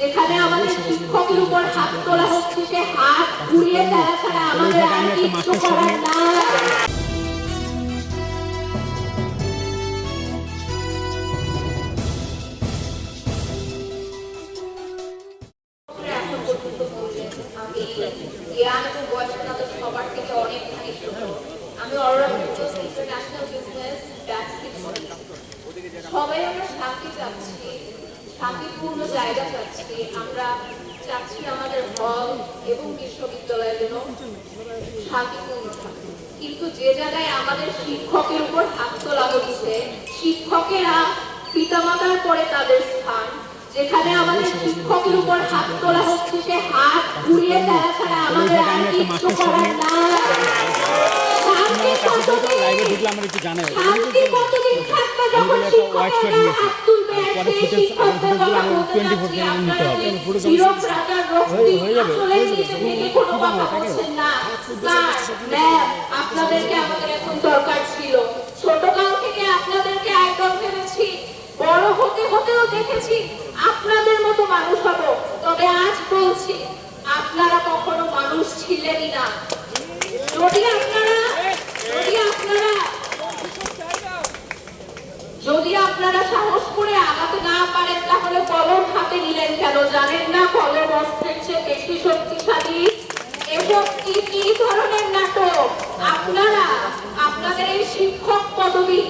যেখানে আমাদের শিক্ষকের উপর হাত তোলা হচ্ছে সে হাত ঘুরিয়ে দেওয়া ছাড়া আমাদের আর কিছু করার নাই। এখন সবাই আমরা শান্তি চাচ্ছি। শান্তিপূর্ণ জায়গা চাচ্ছি আমরা চাচ্ছি আমাদের হল এবং বিশ্ববিদ্যালয় যেন শান্তিপূর্ণ কিন্তু যে জায়গায় আমাদের শিক্ষকের উপর হাত তোলা হচ্ছে, শিক্ষকেরা পিতামাতার পরে তাদের স্থান, যেখানে আমাদের শিক্ষকের উপর হাত তোলা হচ্ছে, সে হাত ঘুরিয়ে দেওয়া ছাড়া আমাদের আর কিছু করার কতদিন লাইভে ঢুকলে আমার একটু জানাই শান্তি কতদিন থাকবে একটা white shirt নিয়েছি। হাত তুলবে আর পরে সেই footage- আবার শিক্ষকদের footage গুলো কথা আমি বলতে 24 নিতে হবে। যাচ্ছি, পুরো আপনারা চিরপ্রাকার রক্তি হয়ে যাবে, আসলে নিজে থেকে কোনো কথা বলছেন না। স্যার, ম্যাম, আপনাদেরকে আমাদের এখন দরকার ছিল। ছোটকাল থেকে আপনাদেরকে আইডল ভেবেছি বড় হতে হতেও দেখেছি আপনাদের মতো মানুষ হব। তবে আজ বলছি আপনারা কখনো মানুষ ছিলেনই না। যদি আপনারা যদি আপনারা যদি আপনারা সাহস করে আগাতে না পারেন তাহলে কলম হাতে নিলেন কেন জানেন না কলম চেয়ে বেশি শক্তিশালী এসব কি কি ধরনের নাটক। আপনারা, আপনাদের এই শিক্ষক পদবি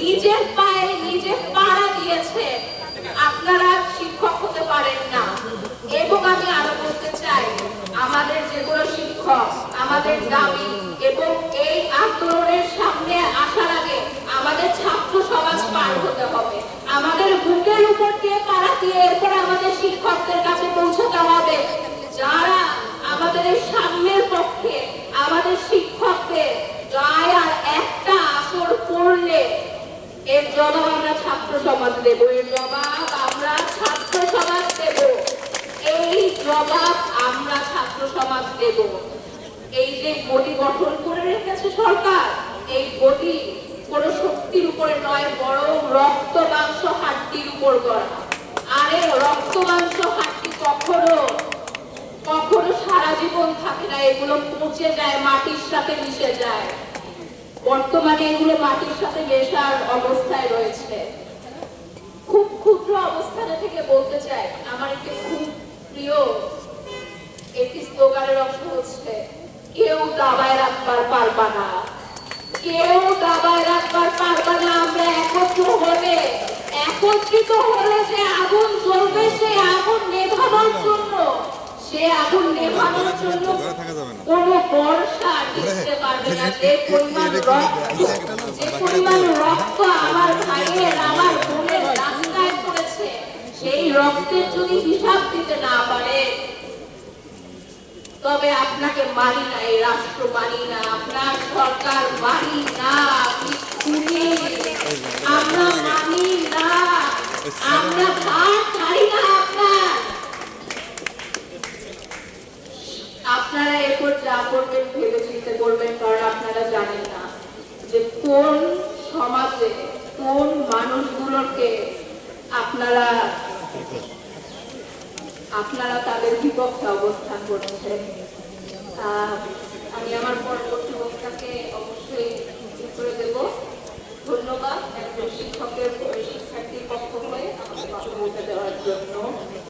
নিজের পায়ে নিজে পাড়া দিয়েছে। আপনারা শিক্ষক হতে পারেন না। এবং আমি আরও বলতে চাই, আমাদের যেগুলো শিক্ষক, আমাদের দাবি এবং এই আন্দোলনের সামনে আসার আগে আমাদের ছাত্র সমাজ পার হতে হবে। আমাদের বুকের উপর দিয়ে পাড়া দিয়ে এরপর আমাদের শিক্ষকদের কাছে পৌঁছতে হবে যারা আমাদের এই সামনের পক্ষে আমাদের শিক্ষকদের গায়ে আর একটা আসর পড়লে এর জবাব আমরা ছাত্র সমাজ দেব। এর জবাব আমরা ছাত্র সমাজ দেব। এই জবাব আমরা ছাত্র সমাজ দেব। এই যে গতি গঠন করে রেখেছে সরকার, এই গতি কোনো শক্তির উপরে নয়, বরং রক্ত মাংস হাড্ডির উপর গড়া। আরে রক্ত মাংস হাড্ডি কখনো কখনো সারা জীবন থাকে না, এগুলো পচে যায়, মাটির সাথে মিশে যায়। বর্তমানে এগুলো মাটির সাথে মেশার অবস্থায় রয়েছে। খুব ক্ষুদ্র অবস্থানে থেকে বলতে চাই, আমার একটি খুব প্রিয় একটি স্লোগানের অংশ হচ্ছে, কেউ দাবায় রাখবার পারবা না। কেউ দাবায় রাখবার পারবা না, আমরা একত্র হলে, একত্রিত হলে যে আগুন জ্বলবে সেই আগুন সে আগুন নেভানোর জন্য কোনো বর্ষা টিকতে পারবে না। যে পরিমাণ রক্ত যে পরিমাণ রক্ত আমার ভাইয়ের আমার বোনের রাস্তায় পড়েছে সেই রক্তের যদি হিসাব দিতে না পারে তবে আপনাকে মানি না এই রাষ্ট্র মানি না আপনার সরকার মানি না আপনি খুনি আমরা মানি না। আমরা ভাত ছাড়ি না আপনার আপনারা এরপর যা করবেন ভেবে চিন্তে করবেন কারণ আপনারা জানেন না যে কোন সমাজে কোন মানুষগুলোকে আপনারা আপনারা তাদের বিপক্ষে অবস্থান করছেন? আমি আমার পরবর্তী বক্তাকে অবশ্যই